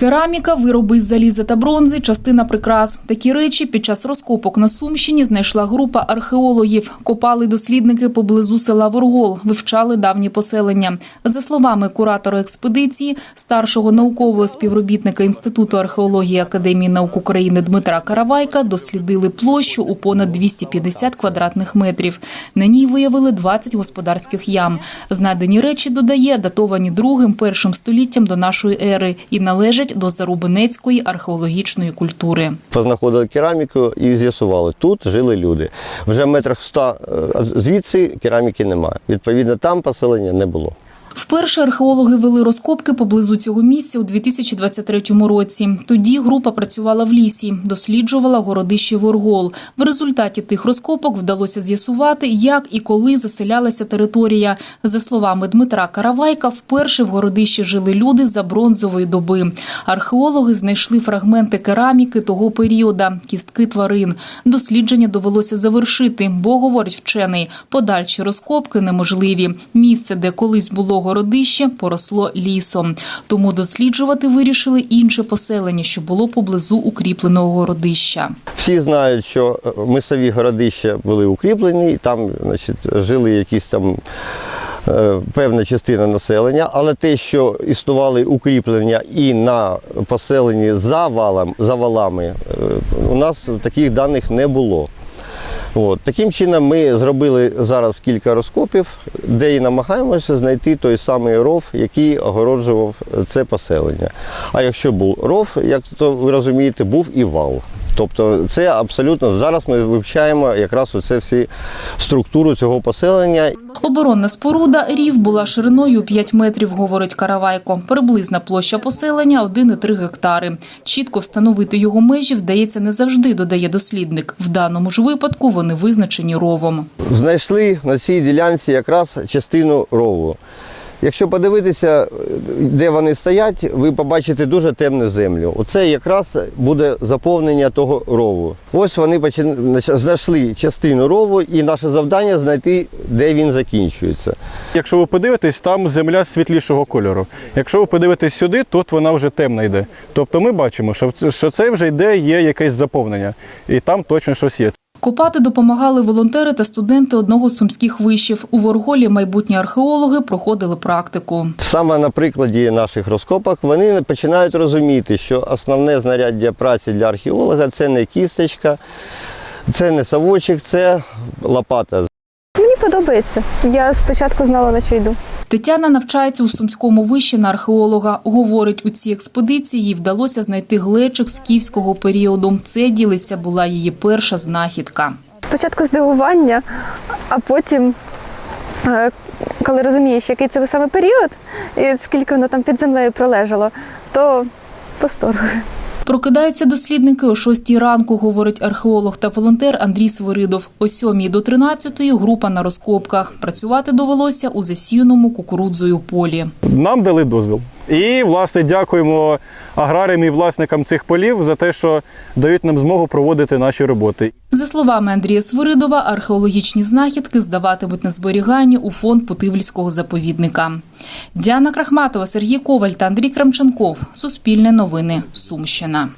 Кераміка, вироби з заліза та бронзи, частина прикрас. Такі речі під час розкопок на Сумщині знайшла група археологів. Копали дослідники поблизу села Воргол, вивчали давні поселення. За словами куратора експедиції, старшого наукового співробітника Інституту археології Академії наук України Дмитра Каравайка, дослідили площу у понад 250 квадратних метрів. На ній виявили 20 господарських ям. Знайдені речі, додає, датовані другим першим століттям до нашої ери і належать до Зарубинецької археологічної культури. Познаходили кераміку і з'ясували, тут жили люди. Вже метрах ста е, звідси кераміки немає. Відповідно, там поселення не було. Вперше археологи вели розкопки поблизу цього місця у 2023 році. Тоді група працювала в лісі, досліджувала городище Воргол. В результаті тих розкопок вдалося з'ясувати, як і коли заселялася територія. За словами Дмитра Каравайка, вперше в городищі жили люди за бронзової доби. Археологи знайшли фрагменти кераміки того періода, кістки тварин. Дослідження довелося завершити, бо, говорить вчений, подальші розкопки неможливі. Місце, де колись було городище, поросло лісом. Тому досліджувати вирішили інше поселення, що було поблизу укріпленого городища. Всі знають, що е, мисові городища були укріплені, і там значить, жили якісь там. е, Певна частина населення, але те, що існували укріплення і на поселенні за, валом, за валами, е, у нас таких даних не було. От. Таким чином ми зробили зараз кілька розкопів, де і намагаємося знайти той самий ров, який огороджував це поселення. А якщо був ров, як то ви розумієте, був і вал. Тобто це абсолютно зараз ми вивчаємо якраз оце всі структуру цього поселення. Оборонна споруда рів була шириною 5 метрів, говорить Каравайко. Приблизна площа поселення 1,3 гектари. Чітко встановити його межі вдається не завжди, додає дослідник. В даному ж випадку вони визначені ровом. Знайшли на цій ділянці якраз частину рову. Якщо подивитися, де вони стоять, ви побачите дуже темну землю. Оце якраз буде заповнення того рову. Ось вони почин- знайшли частину рову, і наше завдання знайти, де він закінчується. Якщо ви подивитесь, там земля світлішого кольору. Якщо ви подивитесь сюди, тут вона вже темна йде. Тобто ми бачимо, що це вже йде, є якесь заповнення, і там точно щось є. Копати допомагали волонтери та студенти одного з сумських вишів. У Ворголі майбутні археологи проходили практику. Саме на прикладі наших розкопок вони починають розуміти, що основне знаряддя праці для археолога це не кісточка, це не совочок, це лопата. Мені подобається. Я спочатку знала, на що йду. Тетяна навчається у сумському виші на археолога. Говорить, у цій експедиції їй вдалося знайти глечик скіфського періоду. Це ділиться була її перша знахідка. Спочатку здивування, а потім, е, коли розумієш, який це саме період, і скільки воно там під землею пролежало, то посторг. Прокидаються дослідники о 6 ранку, говорить археолог та волонтер Андрій Свиридов. О 7 до 13 група на розкопках. Працювати довелося у засіяному кукурудзою полі. Нам дали дозвіл. І, власне, дякуємо аграріям і власникам цих полів за те, що дають нам змогу проводити наші роботи. За словами Андрія Свиридова, археологічні знахідки здаватимуть на зберігання у фонд Путивльського заповідника. Діана Крахматова, Сергій Коваль та Андрій Крамченков. Суспільне новини. Сумщина.